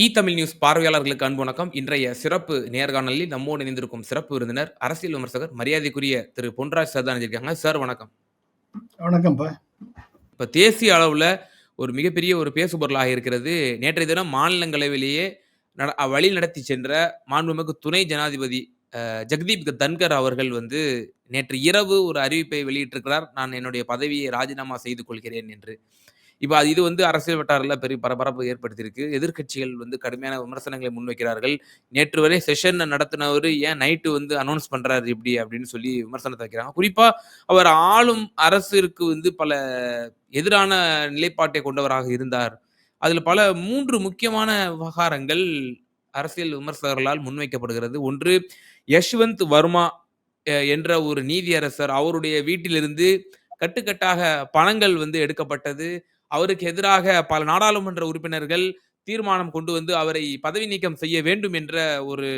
இ Tamil news பார்வையாளர்களுக்கு அன்பு வணக்கம். இன்றைய சிறப்பு நேர்காணலில் நம்மோடு இணைந்திருக்கும் சிறப்பு விருந்தினர் அரசியல் விமர்சகர் மரியாதைக்குரிய திரு பொன்ராஜ் சார் தான் இருக்காங்க சார் வணக்கம். வணக்கம்ப்பா. இப்போ தேசிய அளவில் ஒரு மிகப்பெரிய ஒரு பேசுபொருளாக இருக்கிறது. நேற்றைய தினம் மாநிலங்களவையிலேயே வழி நடத்தி சென்ற மாண்புமிகு துணை ஜனாதிபதி அஹ், ஜெகதீப் தன்கர் அவர்கள் வந்து நேற்று இரவு ஒரு அறிவிப்பை வெளியிட்டிருக்கிறார். நான் என்னுடைய பதவியை ராஜினாமா செய்து கொள்கிறேன் என்று. இப்போ அது இது வந்து அரசியல் வட்டாரில் பெரிய பரபரப்பு ஏற்படுத்தியிருக்கு. எதிர்க்கட்சிகள் வந்து கடுமையான விமர்சனங்களை முன்வைக்கிறார்கள். நேற்று வரை செஷன் நடத்தினவர் ஏன் நைட்டு வந்து அனௌன்ஸ் பண்ணுறாரு இப்படி அப்படின்னு சொல்லி விமர்சனத்தை வைக்கிறாங்க. குறிப்பாக அவர் ஆளும் அரசிற்கு வந்து பல எதிரான நிலைப்பாட்டை கொண்டவராக இருந்தார். அதில் பல மூன்று முக்கியமான விவகாரங்கள் அரசியல் விமர்சகர்களால் முன்வைக்கப்படுகிறது. ஒன்று யஷ்வந்த் வர்மா என்ற ஒரு நீதியரசர் அவருடைய வீட்டிலிருந்து கட்டுக்கட்டாக பணங்கள் வந்து எடுக்கப்பட்டது. அவருக்கு எதிராக பல நாடாளுமன்ற உறுப்பினர்கள் தீர்மானம் கொண்டு வந்து அவரை பதவி நீக்கம் செய்ய வேண்டும் என்ற ஒரு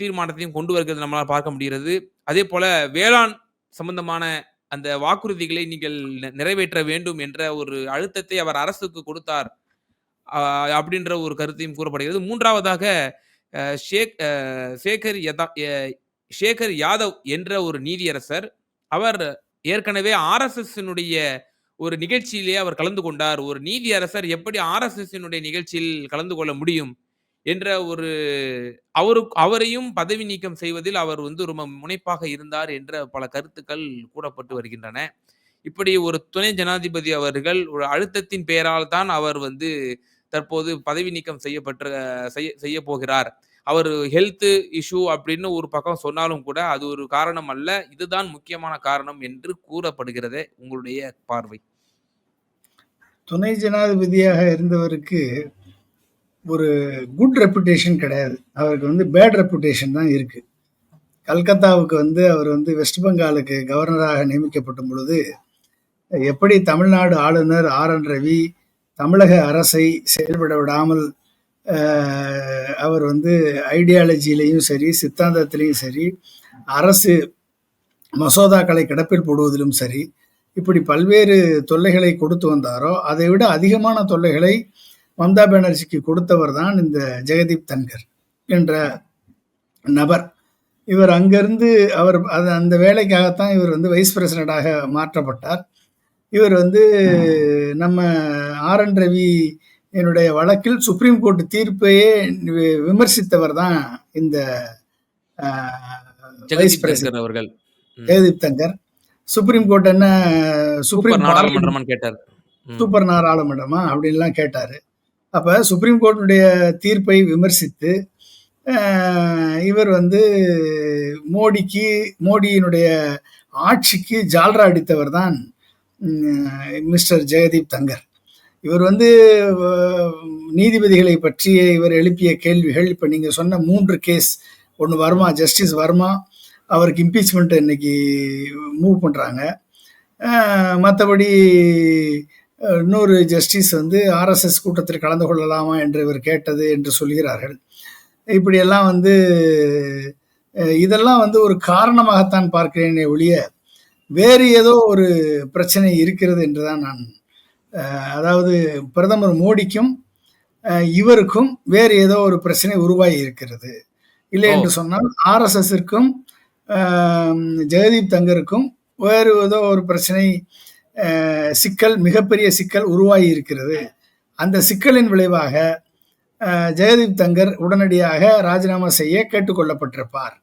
தீர்மானத்தையும் கொண்டு வருகிறது நம்மளால் பார்க்க முடிகிறது. அதே போல வேளாண் சம்பந்தமான அந்த வாக்குறுதிகளை நீங்கள் நிறைவேற்ற வேண்டும் என்ற ஒரு அழுத்தத்தை அவர் அரசுக்கு கொடுத்தார். அப்படின்ற ஒரு கருத்தையும் கூறப்படுகிறது. மூன்றாவதாக ஷேக் ஷேகர் சேகர் யதா ஷேகர் சேகர் யாதவ் என்ற ஒரு நீதியரசர் அவர் ஏற்கனவே ஆர்எஸ்எஸ்னுடைய ஒரு நிகழ்ச்சியிலேயே அவர் கலந்து கொண்டார். ஒரு நீதி அரசர் எப்படி ஆர்எஸ்எஸ்னுடைய நிகழ்ச்சியில் கலந்து கொள்ள முடியும்? என்ற ஒரு அவரு அவரையும் பதவி நீக்கம் செய்வதில் அவர் வந்து ரொம்ப முனைப்பாக இருந்தார் என்ற பல கருத்துக்கள் கூறப்பட்டு வருகின்றன. இப்படி ஒரு துணை ஜனாதிபதி அவர்கள் ஒரு அழுத்தத்தின் பெயரால் தான் அவர் வந்து தற்போது பதவி நீக்கம் செய்யப்பட்ட செய்ய செய்ய போகிறார் அவர் ஹெல்த் இஷ்யூ அப்படின்னு ஒரு பக்கம் சொன்னாலும் கூட அது ஒரு காரணம் அல்ல. இதுதான் முக்கியமான காரணம் என்று கூறப்படுகிறதே உங்களுடைய பார்வை. துணை ஜனாதிபதியாக இருந்தவருக்கு ஒரு குட் ரெப்புடேஷன் கிடையாது. அவருக்கு வந்து பேட் ரெப்புடேஷன் தான் இருக்கு. கல்கத்தாவுக்கு வந்து அவர் வந்து வெஸ்ட் பெங்காலுக்கு கவர்னராக நியமிக்கப்பட்ட பொழுது எப்படி தமிழ்நாடு ஆளுநர் ஆர் என் ரவி தமிழக அரசை செயல்பட விடாமல் அவர் வந்து ஐடியாலஜிலையும் சரி சித்தாந்தத்திலையும் சரி அரசு மசோதாக்களை கிடப்பில் போடுவதிலும் சரி இப்படி பல்வேறு தொல்லைகளை கொடுத்து வந்தாரோ அதை விட அதிகமான தொல்லைகளை மம்தா பானர்ஜிக்கு கொடுத்தவர் தான் இந்த ஜெகதீப் தன்கர் என்ற நபர். இவர் அங்கிருந்து அவர் அது அந்த வேலைக்காகத்தான் இவர் வந்து வைஸ் பிரசிடண்டாக மாற்றப்பட்டார். இவர் வந்து நம்ம ஆர் என் ரவி என்னுடைய வழக்கில் சுப்ரீம் கோர்ட் தீர்ப்பையே விமர்சித்தவர் தான் இந்த வைஸ் தன்கர் அவர்கள். ஜெகதீப் தங்கர். சுப்ரீம் கோர்ட் என்ன சுப்ரீம் நாடாளுமன்றமான்னு கேட்டார். சூப்பர் நாடாளுமன்றமா? அப்படின்லாம் கேட்டார். அப்போ சுப்ரீம் கோர்ட்டுடைய தீர்ப்பை விமர்சித்து இவர் வந்து மோடிக்கு மோடியினுடைய ஆட்சிக்கு ஜால்ரா அடித்தவர் தான் மிஸ்டர் ஜெகதீப் தங்கர். இவர் வந்து நீதிபதிகளை பற்றி இவர் எழுப்பிய கேள்விகள் இப்போ நீங்கள் சொன்ன மூன்று கேஸ் ஒன்று வர்மா ஜஸ்டிஸ் வர்மா அவருக்கு இம்பீச்மெண்ட் இன்னைக்கு மூவ் பண்ணுறாங்க மற்றபடி இன்னொரு ஜஸ்டிஸ் வந்து ஆர்எஸ்எஸ் கூட்டத்தில் கலந்து கொள்ளலாமா என்று இவர் கேட்டது என்று சொல்கிறார்கள். இப்படியெல்லாம் வந்து இதெல்லாம் வந்து ஒரு காரணமாகத்தான் பார்க்கிறேனே ஒழிய வேறு ஏதோ ஒரு பிரச்சனை இருக்கிறது என்று தான் நான் அதாவது பிரதமர் மோடிக்கும் இவருக்கும் வேறு ஏதோ ஒரு பிரச்சனை உருவாகி இருக்கிறது. இல்லை என்று சொன்னால் ஆர்எஸ்எஸ்ஸிற்கும் ஜெகதீப் தங்கருக்கும் வேறு ஏதோ ஒரு பிரச்சனை சிக்கல் மிகப்பெரிய சிக்கல் உருவாகி இருக்கிறது. அந்த சிக்கலின் விளைவாக அஹ், ஜெகதீப் தங்கர் உடனடியாக ராஜினாமா செய்ய கேட்டுக்கொள்ளப்பட்டிருப்பார்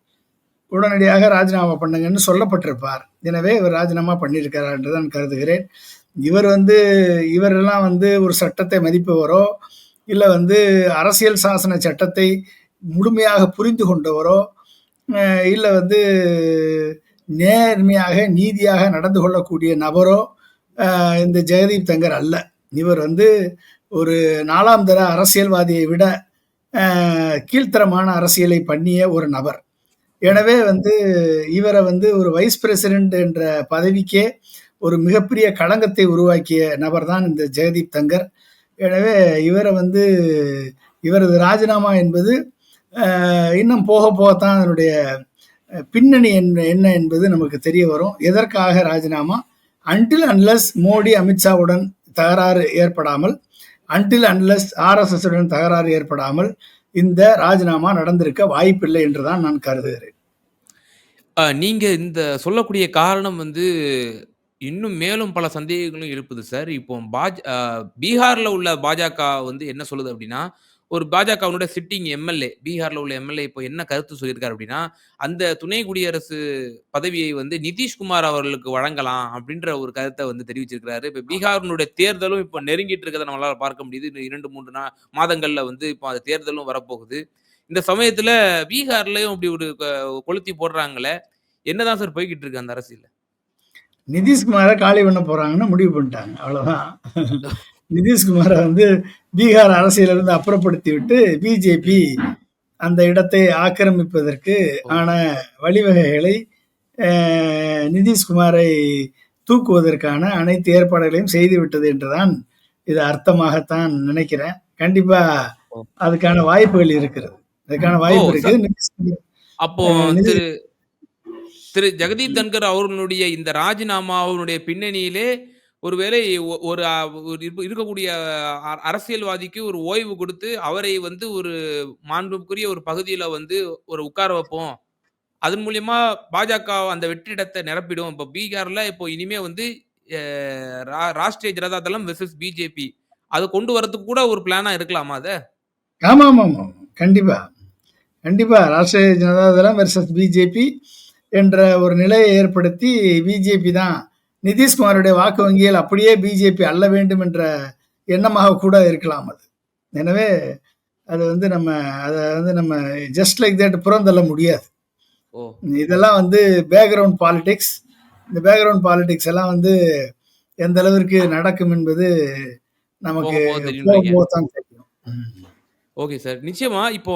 உடனடியாக ராஜினாமா பண்ணுங்கன்னு சொல்லப்பட்டிருப்பார். எனவே இவர் ராஜினாமா பண்ணியிருக்கிறார் என்று தான் கருதுகிறேன். இவர் வந்து இவரெல்லாம் வந்து ஒரு சட்டத்தை மதிப்பவரோ இல்லை வந்து அரசியல் சாசன சட்டத்தை முழுமையாக புரிந்து கொண்டவரோ இல்லை வந்து நேர்மையாக நீதியாக நடந்து கொள்ளக்கூடிய நபரோ இந்த ஜெகதீப் தங்கர் அல்ல. இவர் வந்து ஒரு நாலாம் தர அரசியல்வாதியை விட கீழ்த்தரமான அரசியலை பண்ணிய ஒரு நபர். எனவே வந்து இவரை வந்து ஒரு வைஸ் பிரசிடென்ட் என்ற பதவிக்கே ஒரு மிகப்பெரிய களங்கத்தை உருவாக்கிய நபர் தான் இந்த ஜெகதீப் தங்கர். எனவே இவரை வந்து இவரது ராஜினாமா என்பது இன்னும் போக போகத்தான் அதனுடைய பின்னணி என்ன என்ன என்பது நமக்கு தெரிய வரும். எதற்காக ராஜினாமா? அன்டில் அன்லஸ் மோடி அமித்ஷாவுடன் தகராறு ஏற்படாமல் அன்டில் அன்லெஸ் ஆர்எஸ்எஸுடன் தகராறு ஏற்படாமல் இந்த ராஜினாமா நடந்திருக்க வாய்ப்பில்லை என்றுதான் நான் கருதுகிறேன். நீங்க இந்த சொல்லக்கூடிய காரணம் வந்து இன்னும் மேலும் பல சந்தேகங்களும் எழுப்புது சார். இப்போ பாஜ அ பீகார்ல உள்ள பாஜக வந்து என்ன சொல்லுது அப்படின்னா ஒரு பாஜகவினுடைய சிட்டிங் எம்.எல்.ஏ. பீகார்ல உள்ள எம்.எல்.ஏ. இப்போ என்ன கருத்து சொல்லியிருக்காரு அப்படின்னா அந்த துணை குடியரசு பதவியை வந்து நிதிஷ்குமார் அவர்களுக்கு வழங்கலாம் அப்படின்ற ஒரு கருத்த வந்து தெரிவிச்சிருக்கிறாரு. இப்ப பீகாரினுடைய தேர்தலும் இப்போ நெருங்கிட்டு இருக்கிறத நம்மளால பார்க்க முடியுது. இன்னும் 2, 3 நா மாதங்கள்ல வந்து இப்போ அந்த தேர்தலும் வரப்போகுது. இந்த சமயத்துல பீகார்லயும் இப்படி ஒரு க கொளுத்தி போடுறாங்களே, என்னதான் சார் போய்க்கிட்டு இருக்கு அந்த அரசியல்? நிதிஷ்குமார காலி பண்ண போறாங்கன்னு முடிவு பண்ணிட்டாங்க. அவ்வளவுதான். நிதிஷ்குமார வந்து பீகார் அரசியலிருந்து அப்புறப்படுத்தி விட்டு பிஜேபி அந்த இடத்தை ஆக்கிரமிப்பதற்கு ஆன வழிவகைகளை நிதிஷ்குமாரை தூக்குவதற்கான அனைத்து ஏற்பாடுகளையும் செய்துவிட்டது என்றுதான் இது அர்த்தமாகத்தான் நினைக்கிறேன். கண்டிப்பா. அதுக்கான வாய்ப்புகள் இருக்கிறது. அதுக்கான! வாய்ப்பு இருக்கு. அப்போ திரு ஜெகதீப் தன்கர் அவர்களுடைய இந்த ராஜினாமாவினுடைய பின்னணியிலே ஒருவேளை ஒ ஒரு இருக்கக்கூடிய அ அரசியல்வாதிக்கு ஒரு ஓய்வு கொடுத்து அவரை வந்து ஒரு மாண்புக்குரிய ஒரு பகுதியில வந்து ஒரு உட்கார வைப்போம். அதன் மூலியமா பாஜக அந்த வெற்றிடத்தை நிரப்பிடும். இப்போ பீகார்ல இப்போ இனிமே வந்து ரா ராஷ்டிரிய ஜனதா தளம் வெர்சஸ் பிஜேபி. அதை கொண்டு வரதுக்கு கூட ஒரு பிளானா இருக்கலாமா அதை ஆமாம் ஆமாம் கண்டிப்பா. கண்டிப்பா. ராஷ்டிரிய ஜனதா தளம் வெர்சஸ் பிஜேபி என்ற ஒரு நிலையை ஏற்படுத்தி பிஜேபி தான் நிதிஷ்குமாருடைய வாக்கு வங்கியில் அப்படியே பிஜேபி அள்ள வேண்டும் என்ற எண்ணமாக கூட இருக்கலாம் அது. எனவே அது வந்து நம்ம அத வந்து நம்ம ஜஸ்ட் லைக் தட் புறந்தள்ள முடியாது. இதெல்லாம் வந்து பேக்கிரவுண்ட் பாலிடிக்ஸ். இந்த பேக்கிரவுண்ட் பாலிடிக்ஸ் எல்லாம் வந்து எந்த அளவிற்கு நடக்கும் என்பது நமக்கு தான் தெரியும். Okay sir. நிச்சயமா இப்போ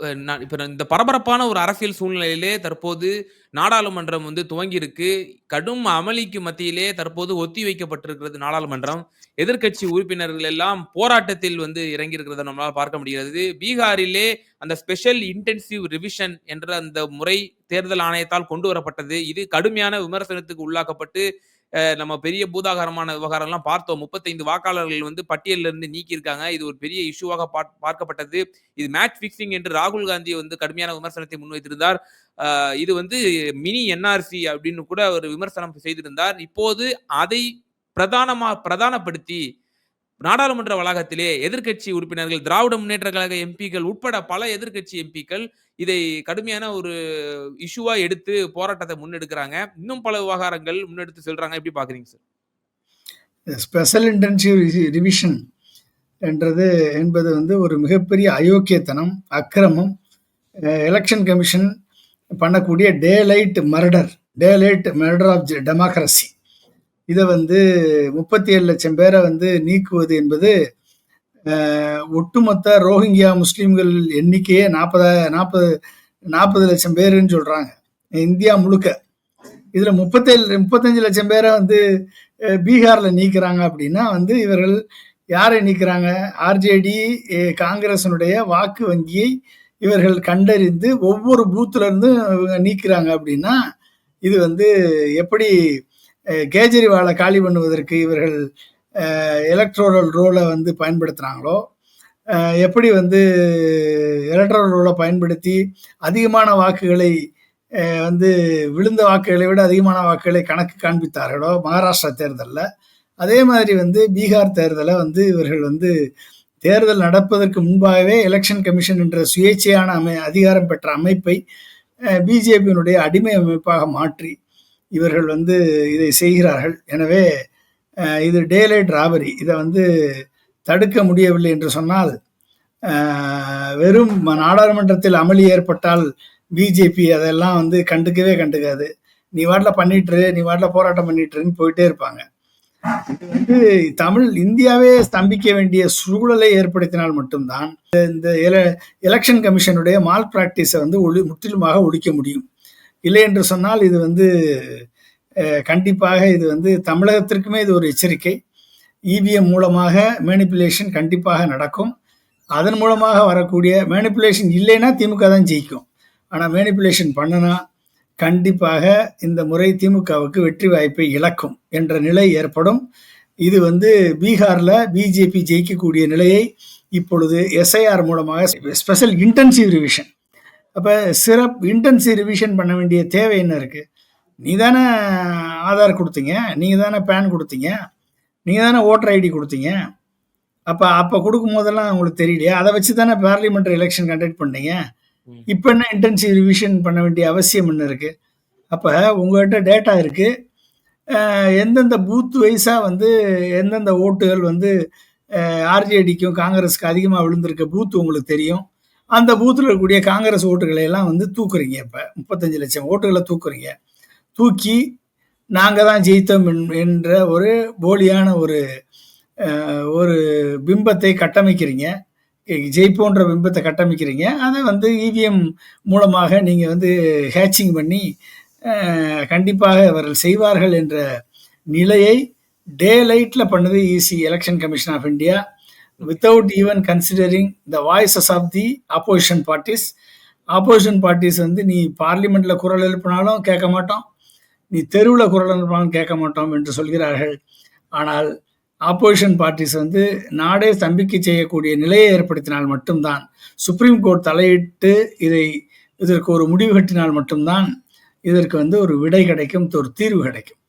நான் இப்ப இந்த பரபரப்பான ஒரு அரசியல் சூழ்நிலையிலே தற்போது நாடாளுமன்றம் வந்து துவங்கியிருக்கு. கடும் அமளிக்கு மத்தியிலே தற்போது ஒத்தி வைக்கப்பட்டிருக்கிறது நாடாளுமன்றம். எதிர்க்கட்சி உறுப்பினர்கள் எல்லாம் போராட்டத்தில் வந்து இறங்கியிருக்கிறத நம்மளால் பார்க்க முடிகிறது. பீகாரிலே அந்த ஸ்பெஷல் இன்டென்சிவ் ரிவிஷன் என்ற அந்த முறை தேர்தல் ஆணையத்தால் கொண்டு வரப்பட்டது. இது கடுமையான விமர்சனத்துக்கு உள்ளாக்கப்பட்டு, நம்ம பெரிய பூதாகரமான விவகாரம்லாம் பார்த்தோம். 35 வாக்காளர்கள் வந்து பட்டியலில் இருந்து நீக்கியிருக்காங்க. இது ஒரு பெரிய இஷ்யூவாக பார்க்கப்பட்டது. இது மேட்ச் ஃபிக்ஸிங் என்று ராகுல் காந்தி வந்து கடுமையான விமர்சனத்தை முன்வைத்திருந்தார். இது வந்து மினி என்ஆர்சி அப்படின்னு கூட ஒரு விமர்சனம் செய்திருந்தார். இப்போது அதை பிரதானமா பிரதானப்படுத்தி நாடாளுமன்ற வளாகத்திலே எதிர்கட்சி உறுப்பினர்கள், திராவிட முன்னேற்ற கழக எம்பிக்கள் உட்பட பல எதிர்கட்சி எம்பிக்கள் இதை கடுமையான ஒரு இஷ்யூவா எடுத்து போராட்டத்தை முன்னெடுக்கிறாங்க. இன்னும் பல விவகாரங்கள் முன்னெடுத்து செல்றாங்க. எப்படி பார்க்குறீங்க சார்? ஸ்பெஷல் இன்டென்சிவ் ரிவிஷன் என்றது என்பது வந்து ஒரு மிகப்பெரிய அயோக்கியத்தனம், அக்கிரமம். எலெக்ஷன் கமிஷன் பண்ணக்கூடிய day light murder day light murder of democracy இதை வந்து முப்பத்தி ஏழு லட்சம் பேரை வந்து நீக்குவது என்பது ஒட்டுமொத்த ரோஹிங்கியா முஸ்லீம்கள் எண்ணிக்கையே 40 40 40,00,000 பேருன்னு சொல்றாங்க. இந்தியா முழுக்க. இதுல 37 35,00,000 பேர வந்து பீகாரில் பீகார்ல அப்படின்னா வந்து இவர்கள் யாரை நீக்கிறாங்க ஆர்ஜேடி, எ காங்கிரஸினுடைய வாக்கு வங்கியை இவர்கள் கண்டறிந்து ஒவ்வொரு பூத்ல இருந்தும் இவங்க நீக்கிறாங்க அப்படின்னா, இது வந்து எப்படி கேஜரிவாலை காலி பண்ணுவதற்கு இவர்கள் எலக்ட்ரோரல் ரோலை வந்து பயன்படுத்துனாங்களோ, எப்படி வந்து எலக்ட்ரோரல் ரோலை பயன்படுத்தி அதிகமான வாக்குகளை வந்து விழுந்த வாக்குகளை விட அதிகமான வாக்குகளை கணக்கு காண்பித்தார்களோ மகாராஷ்டிரா தேர்தலில் அதே மாதிரி வந்து பீகார் தேர்தலை வந்து இவர்கள் வந்து தேர்தல் நடப்பதற்கு முன்பாகவே எலெக்ஷன் கமிஷன் என்ற சுயேட்சையான அமை அதிகாரம் பெற்ற அமைப்பை பிஜேபியினுடைய அடிமை அமைப்பாக மாற்றி, இவர்கள் வந்து இதை செய்கிறார்கள். எனவே இது டேலைட் ராபரி. இதை வந்து தடுக்க முடியவில்லை என்று சொன்னால், வெறும் நாடாளுமன்றத்தில் அமளி ஏற்பட்டால் பிஜேபி அதெல்லாம் வந்து கண்டுக்கவே கண்டுக்காது. நீ வாட்டில் பண்ணிட்டுரு நீ வாட்டில் போராட்டம் பண்ணிட்டுருன்னு போயிட்டே இருப்பாங்க. இது வந்து தமிழ் இந்தியாவே ஸ்தம்பிக்க வேண்டிய சூழலை ஏற்படுத்தினால் மட்டும்தான் இந்த எல எலெக்ஷன் கமிஷனுடைய மால் ப்ராக்டிஸை வந்து ஒளி முற்றிலுமாக ஒழிக்க முடியும். இல்லை என்று சொன்னால் இது வந்து கண்டிப்பாக இது வந்து தமிழகத்திற்குமே இது ஒரு எச்சரிக்கை. இவிஎம் மூலமாக மேனிப்புலேஷன் கண்டிப்பாக நடக்கும். அதன் மூலமாக வரக்கூடிய மேனிப்புலேஷன் இல்லைன்னா திமுக தான் ஜெயிக்கும். ஆனால் மேனிப்புலேஷன் பண்ணனா கண்டிப்பாக இந்த முறை திமுகவுக்கு வெற்றி வாய்ப்பை இழக்கும் என்ற நிலை ஏற்படும். இது வந்து பீகாரில் பிஜேபி ஜெயிக்கக்கூடிய நிலையை இப்பொழுது எஸ்ஐஆர் மூலமாக ஸ்பெஷல் இன்டென்சிவ் ரிவிஷன் அப்போ சிறப் இன்டென்சிவ் ரிவிஷன் பண்ண வேண்டிய தேவை என்ன இருக்கு? நீ தானே ஆதார் கொடுத்தீங்க நீங்கள் தானே பேன் கொடுத்தீங்க நீங்கள் தானே ஓட்டர் ஐடி கொடுத்தீங்க. அப்போ அப்போ கொடுக்கும் போதெல்லாம் உங்களுக்கு தெரியலையா? அதை வச்சு தானே பார்லிமெண்ட் எலெக்ஷன் கண்டக்ட் பண்ணீங்க. இப்போ என்ன இன்டென்சிவ் ரிவிஷன் பண்ண வேண்டிய அவசியம் என்ன இருக்கு? அப்போ உங்கள்கிட்ட டேட்டா இருக்கு. அஹ் எந்தெந்த பூத் வைஸாக வந்து எந்தெந்த ஓட்டுகள் வந்து ஆர்ஜேடிக்கும் காங்கிரஸுக்கு அதிகமாக விழுந்திருக்க பூத் உங்களுக்கு தெரியும். அந்த பூத்தில் இருக்கக்கூடிய காங்கிரஸ் ஓட்டுகளை எல்லாம் வந்து தூக்குறீங்க இப்போ. முப்பத்தஞ்சு லட்சம் ஓட்டுகளை தூக்குறீங்க. தூக்கி நாங்கள் தான் ஜெயித்தோம் என்- என்ற ஒரு போலியான ஒரு ஒரு பிம்பத்தை கட்டமைக்கிறீங்க. ஜெயிப்போன்ற பிம்பத்தை கட்டமைக்கிறீங்க. அதை வந்து இவிஎம் மூலமாக நீங்கள் வந்து ஹேச்சிங் பண்ணி கண்டிப்பாக அவர்கள் செய்வார்கள் என்ற நிலையை டே லைட்டில் பண்ணது EC election commission of India without even considering the voices of the opposition parties opposition parties வந்து நீ பார்லிமெண்ட்டில் குரல் எழுப்பினாலும் கேட்க மாட்டோம். நீ தெருவில் குரல் எழுப்பினாலும் கேட்க மாட்டோம் என்று சொல்கிறார்கள். ஆனால் ஆப்போசிஷன் பார்ட்டிஸ் வந்து நாடே தம்பிக்கை செய்யக்கூடிய நிலையை ஏற்படுத்தினால் மட்டும்தான். சுப்ரீம் கோர்ட் தலையிட்டு இதை இதற்கு ஒரு முடிவு கட்டினால் மட்டும்தான் இதற்கு வந்து ஒரு விடை கிடைக்கும் ஒரு தீர்வு கிடைக்கும்.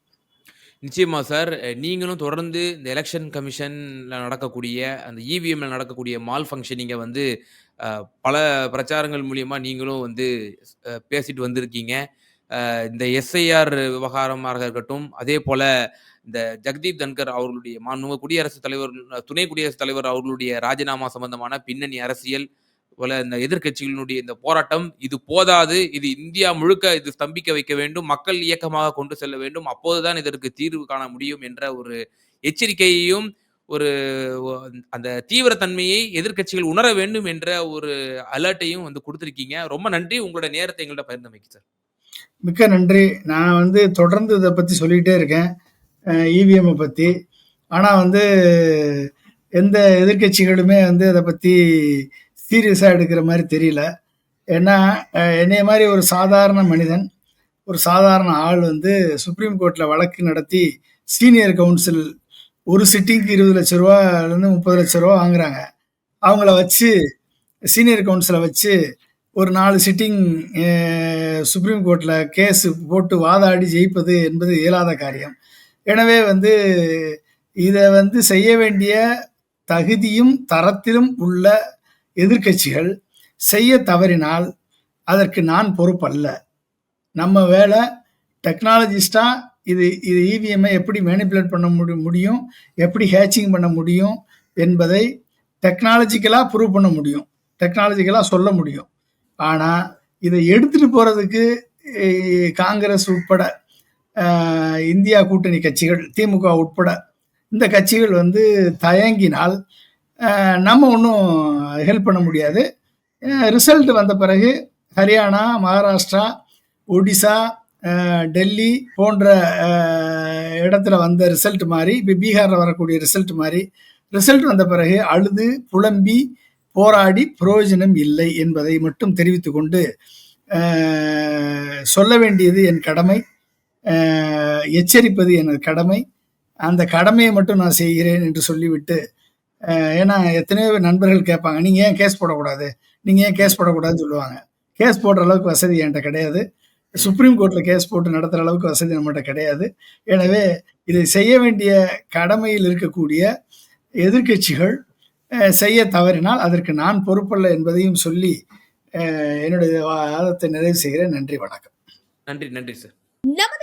நிச்சயமா சார். நீங்களும் தொடர்ந்து இந்த எலக்ஷன் கமிஷன்ல நடக்கக்கூடிய, அந்த இவிஎம்ல நடக்கக்கூடிய மால் ஃபங்ஷனிங்க வந்து அ பல பிரச்சாரங்கள் மூலியமா நீங்களும் வந்து அ பேசிட்டு வந்திருக்கீங்க. அ இந்த எஸ்ஐஆர் விவகாரமாக இருக்கட்டும், அதேபோல இந்த ஜக்தீப் தன்கர் அவர்களுடைய மாண்புமிகு குடியரசுத் தலைவர், துணை குடியரசுத் தலைவர் அவர்களுடைய ராஜினாமா சம்பந்தமான பின்னணி அரசியல், இந்த எதிர்க்கட்சிகளினுடைய இந்த போராட்டம், இது போதாது. இது இந்தியா முழுக்க இது ஸ்தம்பிக்க வைக்க வேண்டும். மக்கள் இயக்கமாக கொண்டு செல்ல வேண்டும். அப்போதுதான் இதற்கு தீர்வு காண முடியும் என்ற ஒரு எச்சரிக்கையையும், ஒரு அந்த தீவிரத்தன்மையை எதிர்க்கட்சிகள் உணர வேண்டும் என்ற ஒரு அலர்ட்டையும் வந்து கொடுத்துருக்கீங்க ரொம்ப நன்றி. உங்களோட நேரத்தை எங்கள்ட்ட பகிர்ந்தமைக்கு சார். மிக்க நன்றி. நான் வந்து தொடர்ந்து இதை பற்றி சொல்லிகிட்டே இருக்கேன். இவிஎம்மை பற்றி ஆனால் வந்து எந்த எதிர்க்கட்சிகளுமே வந்து இதை பற்றி சீரியஸாக எடுக்கிற மாதிரி தெரியல. ஏன்னா, என்னைய மாதிரி ஒரு சாதாரண மனிதன், ஒரு சாதாரண ஆள் வந்து சுப்ரீம் கோர்ட்டில் வழக்கு நடத்தி சீனியர் கவுன்சில் ஒரு சிட்டிங்க்கு ரூ. 20,00,000லேருந்து ரூ. 30,00,000 வாங்குறாங்க. அவங்கள வச்சு சீனியர் கவுன்சிலை வச்சு ஒரு நாலு சிட்டிங் சுப்ரீம் கோர்ட்டில் கேஸ் போட்டு வாதாடி ஜெயிப்பது என்பது இயலாத காரியம். எனவே வந்து இதை வந்து செய்ய வேண்டிய தகுதியும், தரத்திலும் உள்ள எதிர்க்கட்சிகள் செய்ய தவறினால் அதற்கு நான் பொறுப்பல்ல. நம்ம வேலை டெக்னாலஜிஸ்ட்டா இது இது இவிஎம்ஐ எப்படி மேனிபுலேட் பண்ண முடி முடியும், எப்படி ஹேட்சிங் பண்ண முடியும் என்பதை டெக்னாலஜிக்கலாக ப்ரூவ் பண்ண முடியும். டெக்னாலஜிக்கலாக சொல்ல முடியும். ஆனால் இதை எடுத்துட்டு போகிறதுக்கு காங்கிரஸ் உட்பட, இந்தியா கூட்டணி கட்சிகள், திமுக உட்பட இந்த கட்சிகள் வந்து தயங்கினால், நம்ம ஒன்றும் ஹெல்ப் பண்ண முடியாது. ரிசல்ட் வந்த பிறகு ஹரியானா, மகாராஷ்டிரா, ஒடிசா, டெல்லி போன்ற இடத்துல வந்த ரிசல்ட் மாதிரி இப்போ பீகாரில் வரக்கூடிய ரிசல்ட் மாதிரி ரிசல்ட் வந்த பிறகு அழுது, புலம்பி, போராடி பிரயோஜனம் இல்லை என்பதை மட்டும் தெரிவித்து கொண்டு, சொல்ல வேண்டியது என் கடமை. எச்சரிப்பது எனது கடமை. அந்த கடமையை மட்டும் நான் செய்கிறேன் என்று சொல்லிவிட்டு, ஏன்னா எத்தனையோ நண்பர்கள் கேட்பாங்க. நீங்க ஏன் கேஸ் போடக்கூடாது? நீங்க ஏன் கேஸ் போடக்கூடாதுன்னு சொல்லுவாங்க. கேஸ் போடுற அளவுக்கு வசதி என்ட்ட கிடையாது. சுப்ரீம் கோர்ட்ல கேஸ் போட்டு நடத்துற அளவுக்கு வசதி நம்மட்ட கிடையாது. எனவே இதை செய்ய வேண்டிய கடமையில் இருக்கக்கூடிய எதிர்க்கட்சிகள் அ செய்ய தவறினால் அதற்கு நான் பொறுப்பல்ல என்பதையும் சொல்லி, என்னுடைய வாதத்தை நிறைவு செய்கிறேன். நன்றி, வணக்கம். நன்றி, நன்றி சார்.